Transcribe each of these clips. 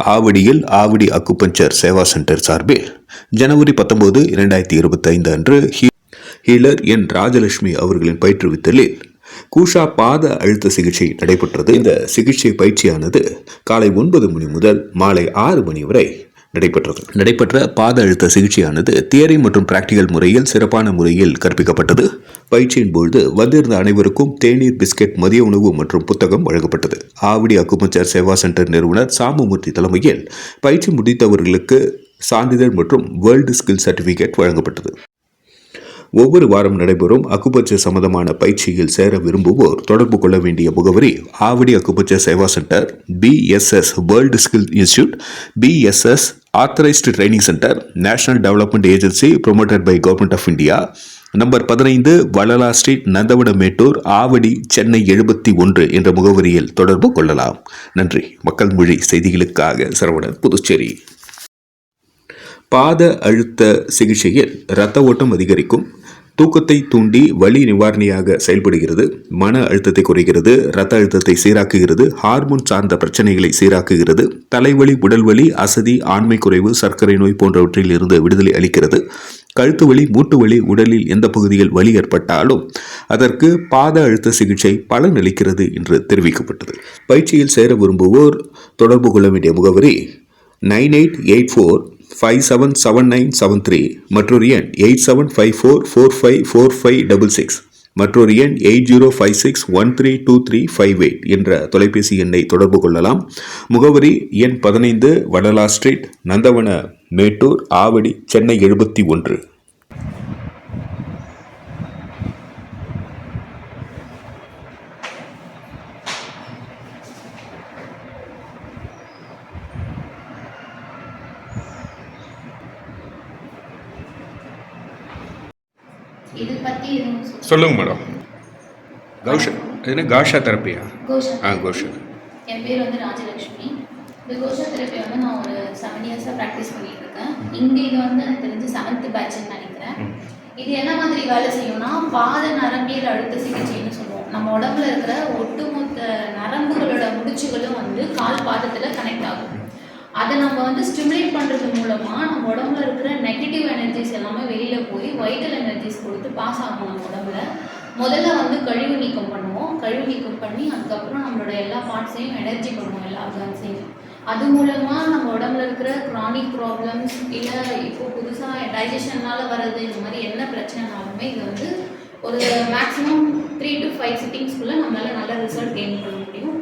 ஆவடியில் Avadi acupuncture Seva centre சார்பில் ஜனவரி பத்தொன்பது இரண்டாயிரத்தி இருபத்தைந்து அன்று ஹீலர் என் ராஜலட்சுமி அவர்களின் பயிற்றுவித்தலில் கூஷா பாத அழுத்த சிகிச்சை நடைபெற்றது. இந்த சிகிச்சை பயிற்சியானது காலை ஒன்பது மணி முதல் மாலை ஆறு மணி வரை நடைபெற்றது. நடைபெற்ற பாத அழுத்த சிகிச்சையானது தியரி மற்றும் பிராக்டிகல் முறையில் சிறப்பான முறையில் கற்பிக்கப்பட்டது. பயிற்சியின் பொழுது வந்திருந்த அனைவருக்கும் தேநீர் பிஸ்கெட் மதிய உணவு மற்றும் புத்தகம் வழங்கப்பட்டது. ஆவடி அக்குமச்சர் சேவா சென்டர் நிறுவனர் சாமுமூர்த்தி தலைமையில் பயிற்சி முடித்தவர்களுக்கு சான்றிதழ் மற்றும் வேர்ல்டு ஸ்கில் சர்டிபிகேட் வழங்கப்பட்டது. ஒவ்வொரு வாரம் நடைபெறும் அக்குபட்ச சம்பந்தமான பயிற்சியில் சேர விரும்புவோர் தொடர்பு கொள்ள வேண்டிய முகவரி Avadi அக்குபட்ச Seva centre BSS world skill institute BSS authorised training centre national development agency promoted by government of India number பதினைந்து வளலா ஸ்ட்ரீட் நந்தவனமேட்டூர் ஆவடி சென்னை எழுபத்தி ஒன்று என்ற முகவரியில் தொடர்பு கொள்ளலாம். நன்றி. மக்கள் மொழி செய்திகளுக்காக சரவணன் புதுச்சேரி. பாத அழுத்த சிகிச்சையில் இரத்த ஓட்டம் அதிகரிக்கும். தூக்கத்தை தூண்டி வலி நிவாரணியாக செயல்படுகிறது. மன அழுத்தத்தை குறைகிறது இரத்த அழுத்தத்தை சீராக்குகிறது. ஹார்மோன் சார்ந்த பிரச்சனைகளை சீராக்குகிறது. தலைவலி உடல்வலி அசதி ஆண்மை குறைவு சர்க்கரை நோய் போன்றவற்றில் இருந்து விடுதலை அளிக்கிறது. கழுத்து வலி மூட்டு வலி உடலில் எந்த பகுதியில் வலி ஏற்பட்டாலும் அதற்கு பாத அழுத்த சிகிச்சை பலனளிக்கிறது என்று தெரிவிக்கப்பட்டது. பயிற்சியில் சேர விரும்புவோர் தொடர்பு கொள்ள வேண்டிய முகவரி nine eight eight four five seven seven nine seven three மற்றொரு எண் eight seven five four four five four five double six மற்றொரு எண் eight zero five six one three two three five eight என்ற தொலைபேசி எண்ணை தொடர்பு கொள்ளலாம். முகவரி எண் பதினைந்து வடலா ஸ்ட்ரீட் நந்தவன மேட்டூர் ஆவடி சென்னை எழுபத்தி ஒன்று. சொல்லுங்க. மேடம். கௌஷா என்ன காஷா தெரப்பியா? கோஷா. ஆ கோஷா. என் பேர் வந்து ராஜலக்ஷ்மி இந்த கோஷா தெரப்பி வந்து நான் செவன் இயர்ஸாக ப்ராக்டிஸ் பண்ணிட்டு இருக்கேன் இங்கே இது வந்து எனக்கு தெரிஞ்சு செவன்த் பேட்ச்னு நினைக்கிறேன். இது என்ன மாதிரி வேலை செய்யும்னா பாத நரம்பியல் அழுத்த சிகிச்சைன்னு சொல்லுவோம். நம்ம உடம்புல இருக்கிற ஒட்டுமொத்த நரம்புகளோட முடிச்சுகளும் வந்து கால் பாதத்தில் கனெக்ட் ஆகும். அதை நம்ம வந்து ஸ்டிமுலேட் பண்ணுறது மூலமாக நம்ம உடம்புல இருக்கிற நெகட்டிவ் எனர்ஜிஸ் எல்லாமே வெளியில் போய் வைட்டல் எனர்ஜிஸ் கொடுத்து பாஸ் ஆகும் நம்ம உடம்புல. முதல்ல வந்து கழிவு நீக்கம் பண்ணுவோம். கழிவு நீக்கம் பண்ணி அதுக்கப்புறம் நம்மளோட எல்லா பார்ட்ஸையும் எனர்ஜி பண்ணுவோம் எல்லா ஆர்கான்ஸையும் அது மூலமாக நம்ம உடம்புல இருக்கிற க்ரானிக் ப்ராப்ளம்ஸ் இல்லை இப்போ புதுசாக டைஜஷன்னால வர்றது இந்த மாதிரி என்ன பிரச்சனைனாலுமே இது வந்து ஒரு மேக்ஸிமம் த்ரீ டு ஃபைவ் சிட்டிங்ஸ்க்குள்ளே நம்மளால நல்ல ரிசல்ட் கெயின் பண்ண முடியும்.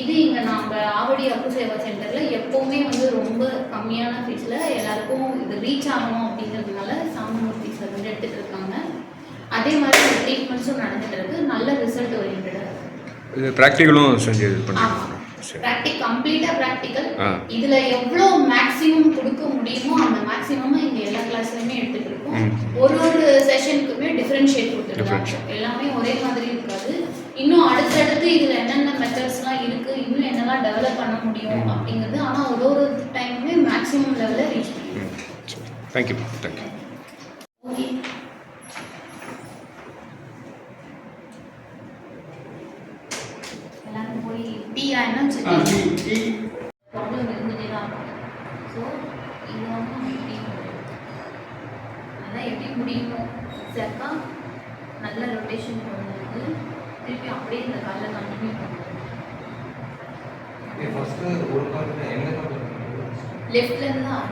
இது இங்கே நம்ம ஆவடி அப்பு சேவா சென்டரில் எப்போவுமே வந்து ரொம்ப கம்மியான ஃபீஸில் எல்லாருக்கும் இது ரீச் ஆகணும் அப்படிங்கிறதுனால சாமமூர்த்தி சார் வந்து எடுத்துகிட்டு இருக்காங்க. அதே மாதிரி ட்ரீட்மெண்ட்ஸும் நடந்துட்டு இருக்கு. நல்ல ரிசல்ட் ஓரியன்டாக இது ப்ராக்டிக்கலும் செஞ்சு இது ஆமாம் ப்ராக்டிக் கம்ப்ளீட்டாக ப்ராக்டிக்கல். இதில் எவ்வளோ மேக்ஸிமம் கொடுக்க முடியுமோ அந்த மேக்ஸிமம் இங்கே எல்லா கிளாஸ்லையுமே எடுத்துகிட்டு இருக்கோம். ஒரு ஒரு செஷனுக்குமே டிஃப்ரென்ஷியேட் Differentiate. எல்லாமே ஒரே மாதிரி இருக்காது. இன்னும் அடுத்தடுத்து இதில் என்னென்ன மெத்தட்ஸ்லாம் இருக்குது இன்னும் என்னெல்லாம் டெவலப் பண்ண முடியும் அப்படிங்கிறது ஆனால் ஒரு ஒரு டைமுமே மேக்ஸிமம் லெவலில் ரீச் பண்ணுவோம் thank you thank you okay எல்லாரும் போய் டீயா என்ன வச்சுருக்கீங்க ப்ராப்ளம் இருந்துகிட்டே தான் இருக்கும் ஸோ இது வந்து நம்ம எப்படி அதான் எப்படி முடியும் எக்ஸாக்டாக நல்ல ரொட்டேஷன் கொண்டு வந்து திருப்பி அப்படியே இந்த காலில் கண்டினியூ பண்ணுவோம் ஃபர்ஸ்ட் ஒரு கால் எந்த கால் லெஃப்ட்லேருந்து தான்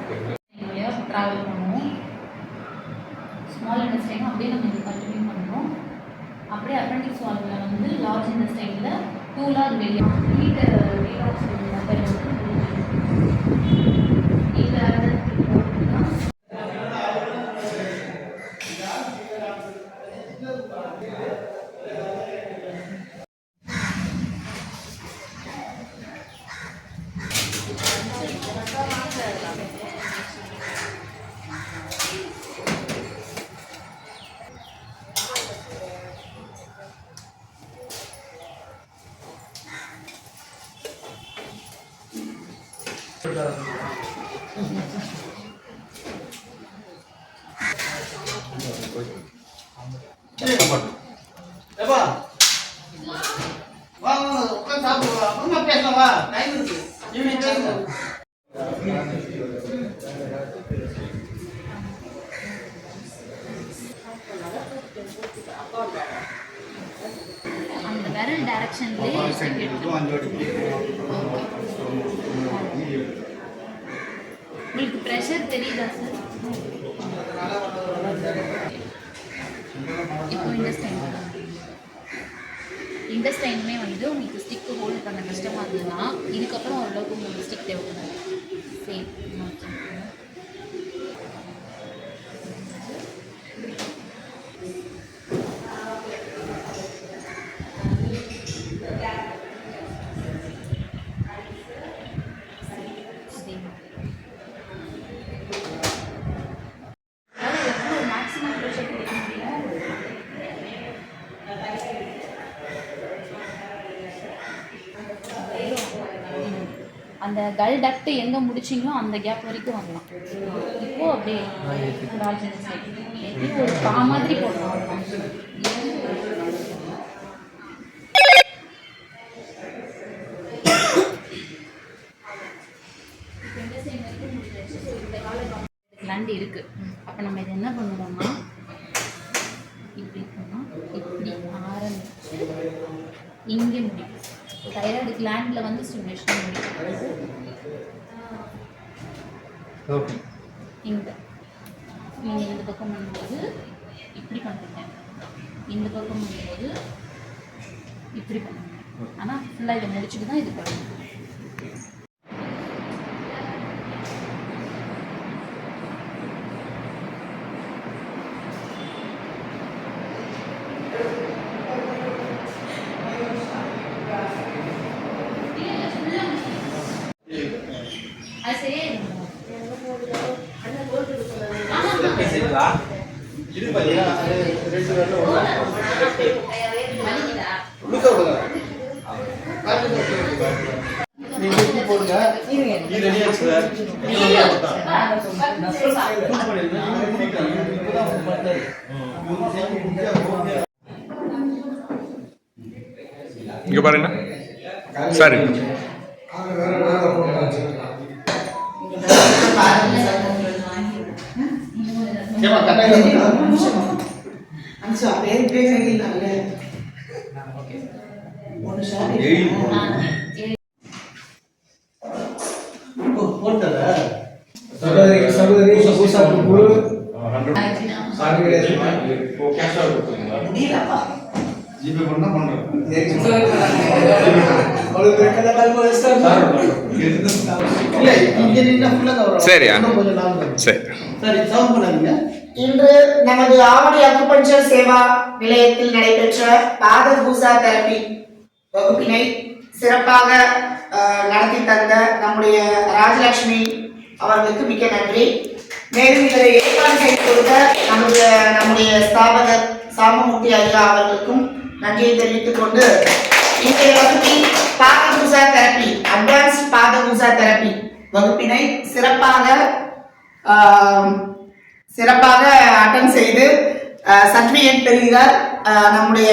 வழியாக ட்ராவல் பண்ணுவோம். ஸ்மால் இண்டஸ்டைன் அப்படியே நம்ம இது கண்டினியூ பண்ணுறோம் அப்படியே அப்பண்டிக்ஸ் வால்வில் வந்து லார்ஜ் இண்டஸ்டைனில் டூலாக அது வெளியே ஹீட்டை ரீலாக்ஸ் மெத்தட் வந்து இதில் போட்டுன்னா ஏப்பா வா வா உட்காந்து சாப்பிடுவா அப்புறமா பேசலாம் வா டைம் இருக்கு ஈவினிங் பேசுங்க அந்த விரல் டைரக்ஷன்லேயே ஸ்டிக் உங்களுக்கு ப்ரெஷர் தெரியுதா சார் இப்போ இண்டஸ்டைன் இண்டஸ்டைனுமே வந்து உங்களுக்கு ஸ்டிக்கு ஹோல்ட் பண்ண கஷ்டமாக இருந்ததுன்னா இதுக்கப்புறம் ஓரளவுக்கு உங்களுக்கு ஸ்டிக் தேவைப்படாது. சரி ஓகே சேம் எவ்வளோ மேக்ஸிமம் ப்ரெஷர் கொடுக்க முடியும் அந்த கல் டக்ட் எங்க முடிச்சிங்களோ அந்த கேப் வரைக்கும் வரலாம் இப்போ அப்படியே ராஜன் ஒரு பா மாதிரி போடலாம். நண்டு இருக்குது இருக்கு. அப்ப நம்ம இதை என்ன பண்ணுவோம்னா இப்படி போனால் இப்படி ஆரம்பிச்சு இங்கே முடியும் தைராய்டு கிளாண்டில் வந்து ஸ்டிமுலேஷன் முடியும் ஓகே. இந்த நீங்கள் இந்த பக்கம் பண்ணும்போது இப்படி பண்ணுறீங்க இந்த பக்கம் பண்ணும்போது இப்படி பண்ணுங்க ஆனால் ஃபுல்லாக இதை முடிச்சுட்டு தான் இது பண்ணணும் அது சரியா பேசுறீங்களா இது பாத்தீங்கன்னா அது ரெண்டு வரல வலிக்குதா உழுக்க விடுங்க நீங்க எப்படி போடுங்க இது ரெடியா இருக்கு சார் இங்கே பாருங்க. சரி அஞ்சா பேர் பேசுறீங்கல்ல ஒன்று சார். குழு ஜிபே பண்ணா பண்றேன். சரியா? சரி. இன்று நமது ஆவடி அக்குபஞ்சர் சேவா நிலையத்தில் நடைபெற்ற பாத பூசா தெரப்பி வகுப்பினை சிறப்பாக நடத்தி தந்த நம்முடைய ராஜலட்சுமி அவர்களுக்கு மிக்க நன்றி. மேலும் இதை ஏற்பாடு செய்து கொடுத்த நம்முடைய நம்முடைய ஸ்தாபகர் சாமமூர்த்தி ஐயா அவர்களுக்கும் நன்றியை தெரிவித்துக் கொண்டு இன்றைய வகுப்பில் பாத பூசா தெரப்பி அட்வான்ஸ்ட் பாத பூசா தெரப்பி வகுப்பினை சிறப்பாக சிறப்பாக அட்டன் செய்து சர்டிஃபிகேட் பெறுகிறார் நம்முடைய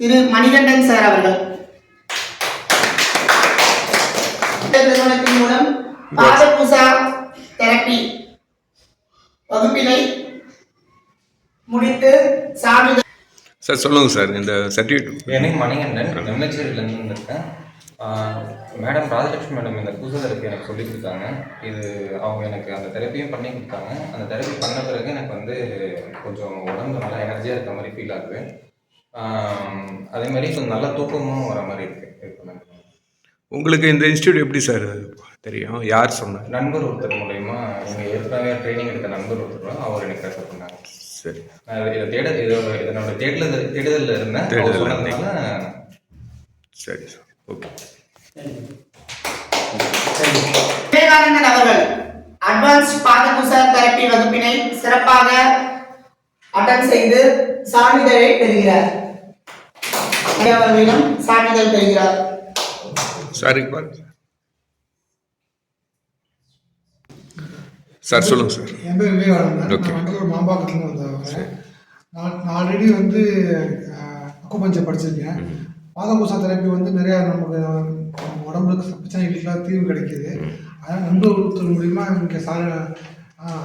திரு மணிகண்டன் சார் அவர்கள். நிறுவனத்தின் மூலம் பாத பூசா தெரப்பி. வகுப்பினை முடித்து சான்றிதழ் சார் சொல்லுங்கள் சார் இந்த சர்டிஃபிகேட் என் நேம் மணிகண்டன். எம்ஹெச்ஏலேருந்து வந்திருக்கேன். மேடம் ராஜலட்சுமி மேடம் இந்த புது தெரப்பி எனக்கு சொல்லி கொடுத்தாங்க. இது அவங்க எனக்கு அந்த தெரப்பியும் பண்ணி கொடுத்தாங்க. அந்த தெரப்பி பண்ண பிறகு எனக்கு வந்து கொஞ்சம் உடம்பு நல்லா எனர்ஜியாக இருக்க மாதிரி ஃபீல் ஆகுது. அதே மாதிரி கொஞ்சம் நல்ல தூக்கமும் வர மாதிரி இருக்கு. இப்போ எனக்கு. உங்களுக்கு இந்த இன்ஸ்டியூட் எப்படி சார் தெரியும்? யார் சொன்னார்? நண்பர் ஒருத்தர் மூலயமா எங்கள் ஏற்கனவே ட்ரைனிங் எடுத்த நண்பர் ஒருத்தர் அவர் எனக்கு ரெஃபர் பண்ணாங்க சரி. நான் இதை தேட இது இதனோட தேடல தேடுதலில் இருந்தேன். சொன்னதுனால சரி சார். ஓகே விவேகானந்தன் அவர்கள் அட்வான்ஸ்ட் பாதபூசா தெரப்பி வகுப்பினை சிறப்பாக அட்டன் செய்து சான்றிதழை பெறுகிறார். அவர்களிடம் சான்றிதழ் பெறுகிறார். சார் இங்க பாருங்க சார் சொல்லுங்கள் சார். என் பேர் விவேகானந்தன். நான் வண்டலூர் மாம்பாக்கத்துலேருந்து வந்தவங்க நான் நான் ஆல்ரெடி வந்து அக்குபஞ்சர் படிச்சிருக்கேன். பாதம் பூசா தெரப்பி வந்து நிறையா நமக்கு உடம்புக்கு பிரச்சனைகளுக்கெல்லாம் தீர்வு கிடைக்கிது. அதனால் நண்பர் ஒருத்தர் மூலிமா இங்கே சார்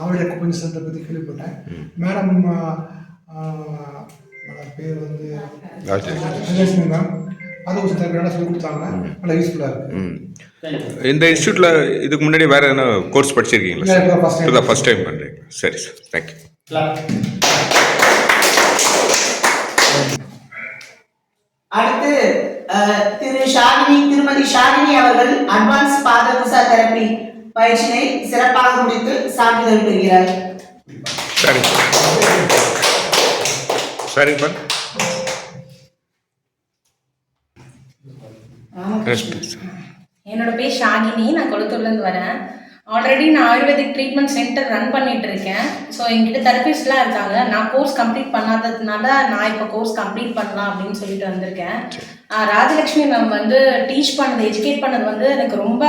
அவருடைய குப்பஞ்சி சென்டரை பற்றி கேள்விப்பட்டேன். மேடம் பேர் வந்து மேம். அது ஒரு சில நல்லா சொல்லி கொடுத்தாங்க நல்லா யூஸ்ஃபுல்லாக இருக்குது ம். இந்த இன்ஸ்டியூட்டில் இதுக்கு முன்னாடி வேறு எதனா கோர்ஸ் படிச்சிருக்கீங்களா இல்லை, சார் ஃபஸ்ட் டைம் பண்ணுறீங்க சரி சார் தேங்க்யூ அடுத்து அஹ், திரு ஷாலினி திருமதி ஷாலினி அவர்கள் அட்வான்ஸ் பாதகுசா தெரப்பி பயிற்சியினை சிறப்பாக முடித்து சான்றிதழ் பெறுகிறார். சரிங்க சரிங்க என்னோட பேர் ஷாகினி. நான் கொளத்தூர்லேருந்து வரேன். ஆல்ரெடி நான் ஆயுர்வேதிக் ட்ரீட்மெண்ட் சென்டர் ரன் பண்ணிட்டு இருக்கேன். ஸோ என்கிட்ட தெரபிஸ்ட்லாம் இருக்காங்க. நான் கோர்ஸ் கம்ப்ளீட் பண்ணாததுனால நான் இப்போ கோர்ஸ் கம்ப்ளீட் பண்ணலாம் அப்படின்னு சொல்லிட்டு வந்திருக்கேன். ராஜலக்ஷ்மி மேம் வந்து டீச் பண்ணது எஜுகேட் பண்ணது வந்து எனக்கு ரொம்ப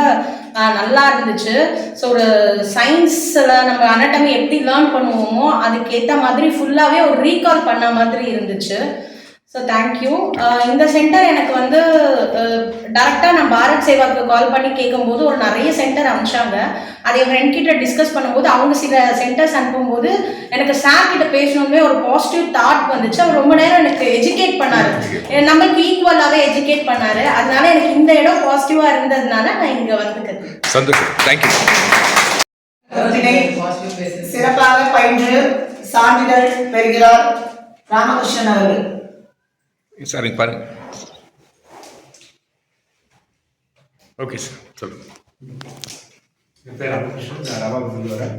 நல்லா இருந்துச்சு. ஸோ ஒரு சயின்ஸில் நம்ம அனட்டமி எப்படி லேர்ன் பண்ணுவோமோ அதுக்கு ஏற்ற மாதிரி ஃபுல்லாகவே ஒரு ரீகால் பண்ண மாதிரி இருந்துச்சு. ஸோ தேங்க்யூ இந்த சென்டர் எனக்கு வந்து டேரெக்டாக நான் பாரத் சேவாக்கு கால் பண்ணி கேட்கும்போது ஒரு நிறைய சென்டர் அனுப்பிச்சாங்க. அதை என் ஃப்ரெண்ட் கிட்ட டிஸ்கஸ் பண்ணும்போது அவங்க சில சென்டர்ஸ் அனுப்பும்போது எனக்கு சார் கிட்ட பேசணுமே ஒரு பாசிட்டிவ் தாட் வந்துச்சு. அவர் ரொம்ப நேரம் எனக்கு எஜுகேட் பண்ணாரு. நம்மளுக்கு ஈக்குவலாகவே எஜுகேட் பண்ணாரு. அதனால எனக்கு இந்த இடம் பாசிட்டிவாக இருந்ததுனால நான் இங்கே வந்துக்கிறேன் சந்தோஷம். தேங்க்யூ சிறப்பாக பயின்று சான்றிதழ் பெறுகிறார் ராமகிருஷ்ணன் அவர்கள். சரிங்க பாருங்க ஓகே சார் சொல்லுங்கள் என் பேர் ராமகிருஷ்ணன் நான் ராமாபுரத்தில் வரேன்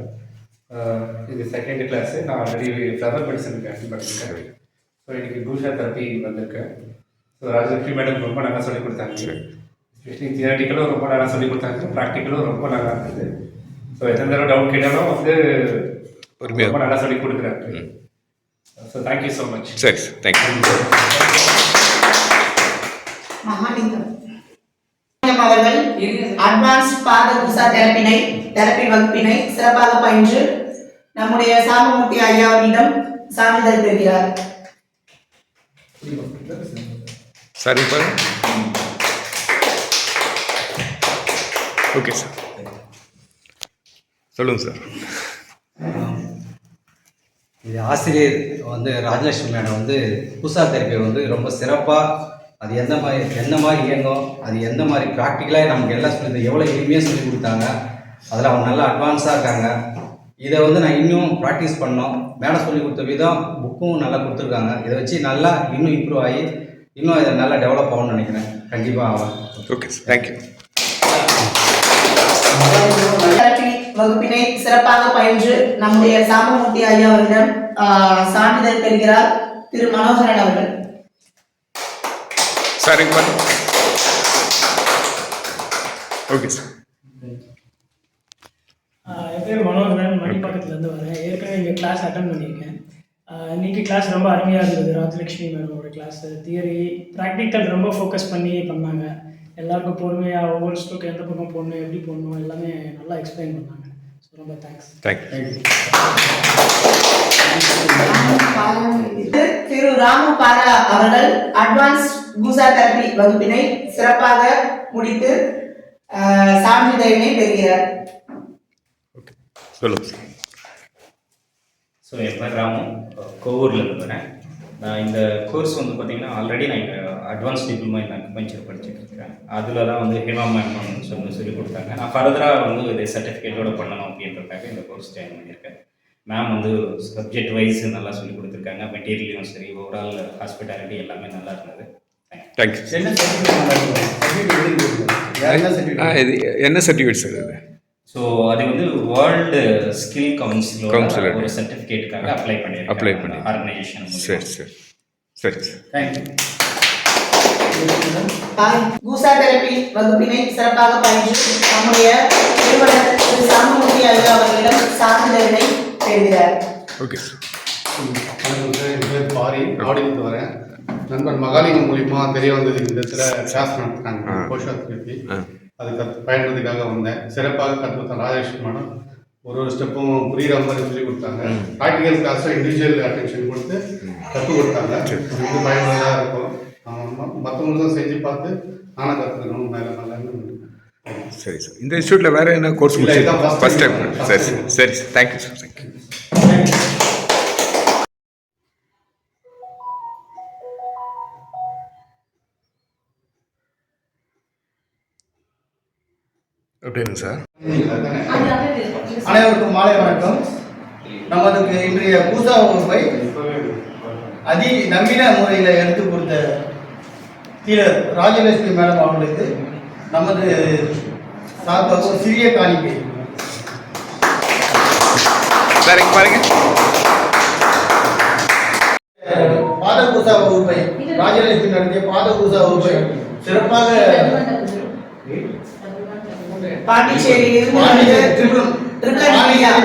இது செகண்ட் கிளாஸு நான் ஆல்ரெடி ஃப்ளவர் மெடிசனுக்கு அட்டன் பண்ணியிருக்கேன் ஸோ எனக்கு கூஷா தெரப்பி வந்திருக்கேன் ஸோ ராஜலட்சுமி மேடம் ரொம்ப நல்லா சொல்லிக் கொடுத்தாங்க. எஸ்பெஷலி தியரட்டிக்கலும் ரொம்ப நல்லா சொல்லிக் கொடுத்தாங்க. ப்ராக்டிக்கலும் ரொம்ப நல்லா இருந்தது. ஸோ எத்தனை தடவை டவுட் கேட்டாலும் வந்து. ரொம்ப நல்லா சொல்லிக் கொடுக்குறாங்க. So thank you so much சரி சார் தேங்க்யூ மகாலிங்கம். அவர்கள் அட்வான்ஸ் பாத குசா தெரப்பினை தெரப்பி வகுப்பினை சிறப்பாக பயின்று நம்முடைய சாமமூர்த்தி ஐயாவிடம் சான்றிதழ் பெறுகிறார். சரிங்க பாருங்க ஓகே சார் சொல்லுங்கள் சார் இது ஆசிரியர் வந்து ராஜலட்சுமி மேடம் வந்து பூசா தெரப்பி வந்து ரொம்ப சிறப்பாக அது எந்த மாதிரி எந்த மாதிரி இயங்கும் அது எந்த மாதிரி ப்ராக்டிக்கலாக நமக்கு எல்லாம் சொல்லி எவ்வளோ எளிமையாக சொல்லி கொடுத்தாங்க அதில் அவங்க நல்லா அட்வான்ஸாக இருக்காங்க. இதை வந்து நான் இன்னும் ப்ராக்டிஸ் பண்ணோம். மேடம் சொல்லி கொடுத்த விதம் புக்கும் நல்லா கொடுத்துருக்காங்க. இதை வச்சு நல்லா இன்னும் இம்ப்ரூவ் ஆகி இன்னும் இதை நல்லா டெவலப் ஆகும்னு நினைக்கிறேன். கண்டிப்பாக ஆகும் ஓகே சார் தேங்க்யூ வகுப்பினை சிறப்பாக பயின்று நம்முடைய சாமமூர்த்தி ஐயா அவர்களிடம் சான்றிதழ் பெறுகிறார் திரு மனோகரன் அவர்கள். சரிங்க ஓகே சார். என் பேர் மனோகரன் மணிப்பாக்கத்துலேருந்து வரேன். ஏற்கனவே இங்கே கிளாஸ் அட்டன் பண்ணியிருக்கேன். இன்னைக்கு கிளாஸ் ரொம்ப அருமையாக இருந்தது. ராஜலக்ஷ்மி மேடமோட கிளாஸ் தியரி ப்ராக்டிக்கல் ரொம்ப ஃபோக்கஸ் பண்ணி பண்ணாங்க. எல்லாருக்கும் பொறுமையாக ஒவ்வொரு ஸ்டோக்கு எந்த பக்கம் போடணும் எப்படி போடணும் எல்லாமே நல்லா எக்ஸ்பிளைன் பண்ணாங்க. ஸோ ரொம்ப தேங்க்ஸ் திரு ராமு பாரா அவர்கள் அட்வான்ஸ் பூசா தெரப்பி வகுப்பினை சிறப்பாக முடித்து சான்றிதழினை பெறுகிறார். சார் ஸோ என் பேர் ராமு. கோவூர்லேருந்து வரேன். நான் இந்த கோர்ஸ் வந்து பார்த்தீங்கன்னா ஆல்ரெடி நான் இங்கே அட்வான்ஸ் டிப்ளமா இன் அக்குபஞ்சர் படிச்சுட்டு இருக்கேன். அதில் தான் வந்து ஹேமா மேம் சொல்லி சொல்லி கொடுத்தாங்க. நான் ஃபர்தராக வந்து இது சர்டிஃபிகேட்டோட பண்ணணும் அப்படின்றதுக்காக இந்த கோர்ஸ் ஜாயின் பண்ணியிருக்கேன். மேம் வந்து சப்ஜெக்ட் வைஸ் நல்லா சொல்லி கொடுத்துருக்காங்க. மெட்டீரியலும் சரி ஓவரால் ஹாஸ்பிட்டாலிட்டி எல்லாமே நல்லா இருந்தது. தேங்க்யூ என்ன சர்டிஃபிகேட் சார் இது ஸோ அது வந்து வேர்ல்டு ஸ்கில் Council. ஒரு சர்டிஃபிகேட்டுக்காக அப்ளை பண்ணியிருக்கேன் Apply பண்ணி. ஆர்கனைசேஷன் சரி சரி. சரி சார். தேங்க்யூ பூசா தெரப்பி வகுப்பினை சிறப்பாக பயின்று நம்முடைய நிறுவனர் திரு சாமமூர்த்தி ஐயா அவர்களிடம் சான்றிதழினை பெறுகிறார். ஓகே என் பேர் பாரி ஆடிட்டு வரேன். நண்பர் மகாலிங்கம் மூலியமா தெரிய வந்தது இந்த சில கிளாஸ். கோஷா திருப்பி ஆ. அது கற்று பயன்படுறதுக்காக வந்தேன். சிறப்பாக கற்று கொடுத்தேன் ராஜேஷ் மேடம் ஒரு ஒரு ஸ்டெப்பும் புரியுற மாதிரி சொல்லி கொடுத்தாங்க. ப்ராக்டிக்கல் கிளாஸும் இண்டிவிஜுவல் அட்டென்ஷன் கொடுத்து கற்றுக் கொடுத்தாங்க. இது பயனுள்ளதாக இருக்கும். மற்றவங்களுக்கும் செஞ்சு பார்த்து நானும் கற்றுக்கணும் மேலே நல்லா சரி சார். இந்த இன்ஸ்டியூட்டில் வேறு என்ன கோர்ஸ் ஃபஸ்ட் டைம். சரி சரி. சரி sir. Thank you sir thank you எப்படிங்க சார் அனைவருக்கும் மாலை வணக்கம். நமதுக்கு இன்றைய பூசா வகுப்பை அதி நவீன முறையில் எடுத்து கொடுத்த டீலர் ராஜலட்சுமி மேடம் அவர்களுக்கு நமது சார்பாக ஒரு சிறிய காணிக்கை. சார் இங்கே பாருங்க. பாத பூசா வகுப்பை ராஜலட்சுமி நடத்திய பாத பூசா வகுப்பை சிறப்பாக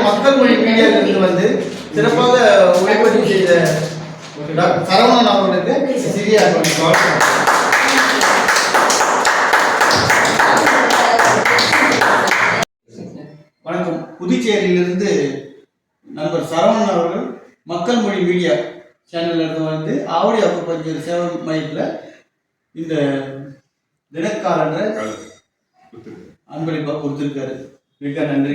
மக்கள் மொழி மீடியாவிலிருந்து வந்து சிறப்பாக ஒளிப்பதிவு செய்த சரவணன் அவர்களுக்கு சிறிய அன்பளிப்பு. புதுச்சேரியிலிருந்து நண்பர் சரவணன் அவர்கள் மக்கள் மொழி மீடியா சேனல்ல இருந்து வந்து ஆவடி அக்குப்பஞ்சர் சேவை மையத்தில் இந்த தினக்காலன்ற அன்பளிப்பாக கொடுத்துருக்காரு. மிக்க நன்றி.